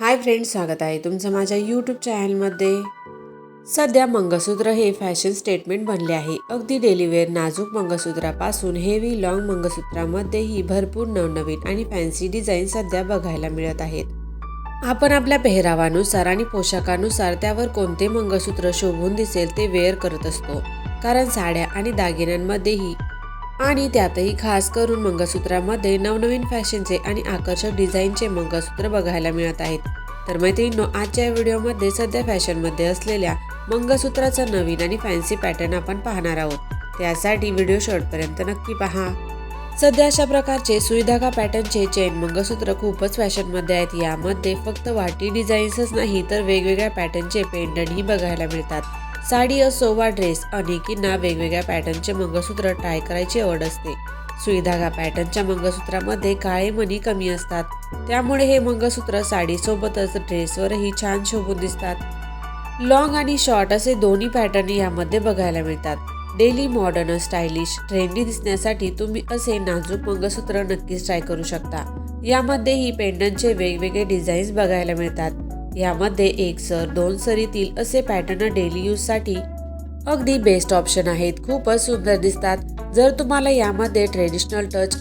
Hi friends स्वागत आहे तुमचं माझ्या यूट्यूब चॅनलमध्ये सध्या मंगळसूत्र हे फॅशन स्टेटमेंट बनले आहे. अगदी डेलीवेअर नाजूक मंगळसूत्रापासून हेवी लॉंग मंगळसूत्रामध्येही भरपूर नवनवीन आणि फॅन्सी डिझाईन सध्या बघायला मिळत आहेत. आपण आपल्या पेहरावानुसार आणि पोशाखानुसार त्यावर कोणते मंगळसूत्र शोभून दिसेल ते वेअर करत असतो. कारण साड्या आणि दागिन्यांमध्येही आणि त्यातही खास करून मंगळसूत्रामध्ये नवनवीन फॅशनचे आणि आकर्षक डिझाईनचे मंगळसूत्र बघायला मिळत आहेत. तर मैत्रिणींनो आजच्या व्हिडिओमध्ये सध्या फॅशनमध्ये असलेल्या मंगळसूत्राचा नवीन आणि फॅन्सी पॅटर्न आपण पाहणार आहोत. त्यासाठी व्हिडिओ शेवटपर्यंत नक्की पहा. सध्या अशा प्रकारचे सुईधागा पॅटर्नचे चेन मंगळसूत्र खूपच फॅशनमध्ये आहेत. यामध्ये फक्त वाटी डिझाईन्सच नाही तर वेगवेगळ्या पॅटर्नचे पेंडंटही बघायला मिळतात. साडी असो वा ड्रेस अनेकींना वेगवेगळ्या पॅटर्नचे मंगळसूत्र ट्राय करायची आवड असते. सुईधागा पॅटर्नच्या मंगळसूत्रामध्ये काळे मणी कमी असतात. त्यामुळे हे मंगळसूत्र साडीसोबतच ड्रेसवरही छान शोभून दिसतात. लॉंग आणि शॉर्ट असे दोन्ही पॅटर्न यामध्ये बघायला मिळतात. डेली मॉडर्न स्टायलिश ट्रेंडी दिसण्यासाठी तुम्ही असे नाजूक मंगळसूत्र नक्कीच ट्राय करू शकता. यामध्येही पेंडनचे वेगवेगळे डिझाईन्स बघायला मिळतात. यामध्ये एक सर दोन सरीतील असे पॅटर्न डेली यूजसाठी अगदी बेस्ट ऑप्शन आहेत. खूपच सुंदर दिसतात. जर तुम्हाला यामध्ये ट्रेडिशनल टच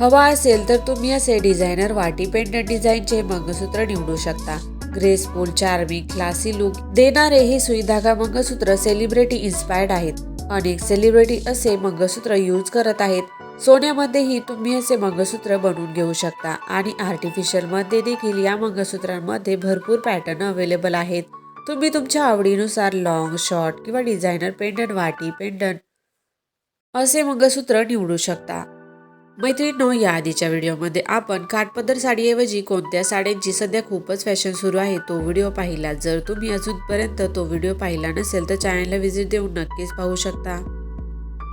हवा असेल तर तुम्ही असे डिझायनर वाटी पेंडंट डिझाईनचे मंगळसूत्र निवडू शकता. ग्रेसफुल चार्मिंग क्लासी लुक देणारे हे सुईधागा मंगळसूत्र सेलिब्रिटी इन्स्पायर्ड आहेत. अनेक सेलिब्रिटी असे मंगळसूत्र यूज करत आहेत. सोन्यामध्येही तुम्ही असे मंगळसूत्र बनवून घेऊ शकता आणि आर्टिफिशियलमध्ये देखील या मंगळसूत्रांमध्ये भरपूर पॅटर्न अवेलेबल आहेत. तुम्ही तुमच्या आवडीनुसार लॉंग शॉर्ट किंवा डिझायनर पेंडंट वाटी पेंडंट असे मंगळसूत्र निवडू शकता. मैत्रिणींनो या आधीच्या व्हिडिओमध्ये आपण काठपदर साडीऐवजी कोणत्या साड्यांची सध्या खूपच फॅशन सुरू आहे तो व्हिडिओ पाहिला. जर तुम्ही अजूनपर्यंत तो व्हिडिओ पाहिला नसेल तर चॅनलला व्हिजिट देऊन नक्कीच पाहू शकता.